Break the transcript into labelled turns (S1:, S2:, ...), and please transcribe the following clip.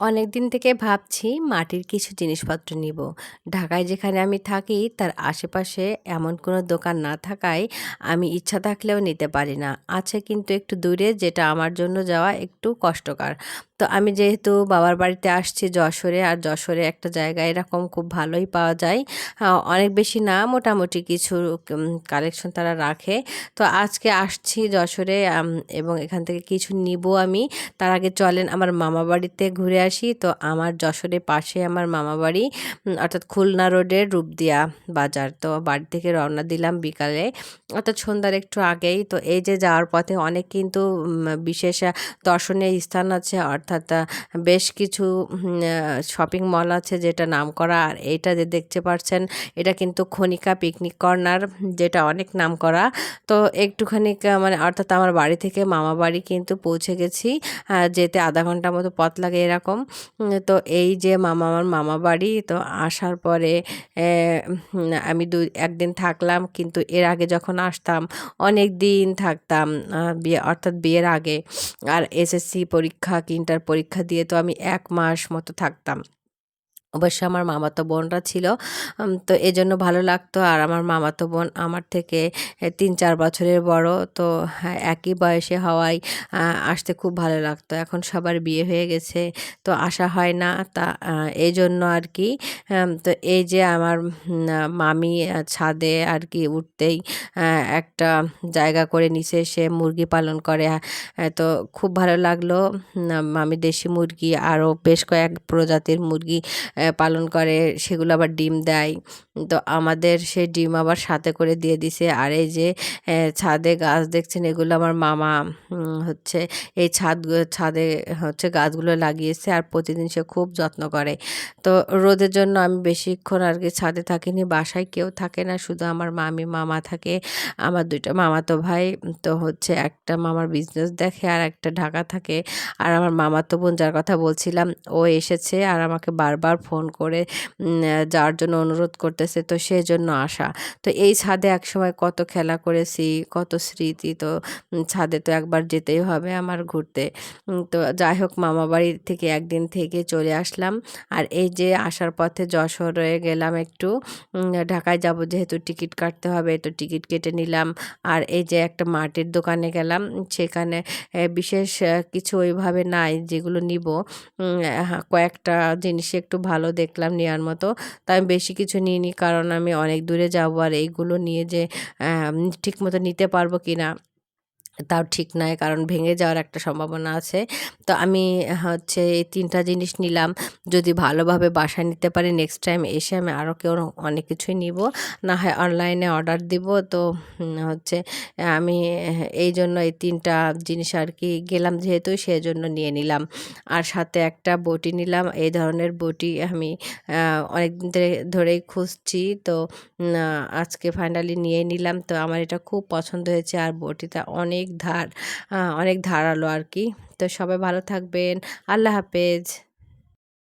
S1: অনেকদিন থেকে ভাবছি মাটির কিছু জিনিসপত্র নিব। ঢাকায় যেখানে আমি থাকি, তার আশেপাশে এমন কোনো দোকান না থাকায় আমি ইচ্ছা থাকলেও নিতে পারি না। আছে কিন্তু একটু দূরে, যেটা আমার জন্য যাওয়া একটু কষ্টকর। তো আমি যেহেতু বাবার বাড়িতে আসছি যশোরে, আর যশোরে একটা জায়গা এরকম খুব ভালোই পাওয়া যায়। অনেক বেশি না, মোটামুটি কিছু কালেকশন তারা রাখে। তো আজকে আসছি যশোরে এবং এখান থেকে কিছু নিব আমি। তার আগে চলেন আমার মামা বাড়িতে ঘুরে আসি, তো আমার যশোরের পাশে আমার মামা বাড়ি অর্থাৎ খুলনা রোডের রূপদিয়া বাজার। তো বাড়ি থেকে রওনা দিলাম বিকালে, অর্থাৎ সন্ধ্যার একটু আগেই। তো এই যে যাওয়ার পথে অনেক কিন্তু বিশেষ দর্শনীয় স্থান আছে, অর্থাৎ বেশ কিছু শপিং মল আছে যেটা নাম করা আর এইটা যে দেখতে পাচ্ছেন এটা কিন্তু খনিকা পিকনিক কর্নার যেটা অনেক নাম করা তো একটুখানি মানে অর্থাৎ আমার বাড়ি থেকে মামা বাড়ি কিন্তু পৌঁছে গেছি। যেতে আধা ঘণ্টার মতো পথ লাগে এরকম। উম, তো এই যে মামা আমার মামা বাড়ি তো আসার পরে আমি দু একদিন থাকলাম কিন্তু এর আগে যখন আসতাম অনেক দিন থাকতাম বিয়ে অর্থাৎ বিয়ের আগে। আর এসএসসি পরীক্ষা কি ইন্টার পরীক্ষা দিয়ে তো আমি এক মাস মতো থাকতাম। অবশ্য আমার মামাতো বোনরা ছিল। তো এজন্য ভালো লাগতো। আর আমার মামাতো বোন আমার থেকে তিন চার বছরের বড়। তো হ্যাঁ, একই বয়সে হওয়ায় আসতে খুব ভালো লাগতো। এখন সবার বিয়ে হয়ে গেছে তো আসা হয় না। তা এই জন্য আর কি তো এই যে আমার মামি ছাদে আর কি উঠতেই একটা জায়গা করে নিচে সে মুরগি পালন করে আহ, তো খুব ভালো লাগল। মামি দেশি মুরগি আরও বেশ কয়েক প্রজাতির মুরগি পালন করে, সেগুলো আবার ডিম দেয়। তো আমাদের সে ডিম আবার সাথে করে দিয়ে দিছে। আর এই যে ছাদে গাছ দেখছেন, এগুলো আমার মামা হচ্ছে, এই ছাদ, ছাদে হচ্ছে গাছগুলো লাগিয়েছে আর প্রতিদিন সে খুব যত্ন করে। তো রোদের জন্য আমি বেশিক্ষণ আর কি ছাদে থাকিনি, বাসায় কেউ থাকে না, শুধু আমার মামি, মামা থাকে। আমার দুইটা মামা তো ভাই, তো হচ্ছে একটা মামার বিজনেস দেখে আর একটা ঢাকা থাকে। আর আমার মামাতো বোন যার কথা বলছিলাম, ও এসেছে আর আমাকে বারবার ফোন করে যাওয়ার জন্য অনুরোধ করতেছে, তো সেই জন্য আসা। তো এই ছাদে একসময় কত খেলা করেছি, কত স্মৃতি, তো ছাদে তো একবার যেতেই হবে আমার ঘুরতে। তো যাই হোক, মামা বাড়ি থেকে একদিন থেকে চলে আসলাম। আর এই যে আসার পথে যশোরে গেলাম একটু ঢাকায় যাব যেহেতু টিকিট কাটতে হবে, তো টিকিট কেটে নিলাম। আর এই যে একটা মাটির দোকানে গেলাম, সেখানে বিশেষ কিছু ওইভাবে নাই যেগুলো নিব। কয়েকটা জিনিস একটু ভালো দেখলাম নেওয়ার মতো। তাই আমি বেশি কিছু নিইনি, কারণ আমি অনেক দূরে যাব আর এইগুলো নিয়ে যে ঠিক মতো নিতে পারব কি না তাও ঠিক নয়, কারণ ভেঙে যাওয়ার একটা সম্ভাবনা আছে। তো আমি হচ্ছে এই তিনটা জিনিস নিলাম। যদি ভালোভাবে বাসায় নিতে পারি নেক্সট টাইম এসে আমি আরও কেউ অনেক কিছুই নিব। না হয় অনলাইনে অর্ডার দিব। তো হচ্ছে আমি এই জন্য এই তিনটা জিনিস আর কি গেলাম যেহেতু সেই জন্য নিয়ে নিলাম। আর সাথে একটা বটি নিলাম। এই ধরনের বটি আমি অনেক দিন ধরে- ধরেই খুঁজছি। তো আজকে ফাইনালি নিয়ে নিলাম। তো আমার এটা খুব পছন্দ হয়েছে। আর বটিটা অনেক ধার অনেক ধারালো আর কি। তো সবাই ভালো থাকবেন। আল্লাহ হাফেজ।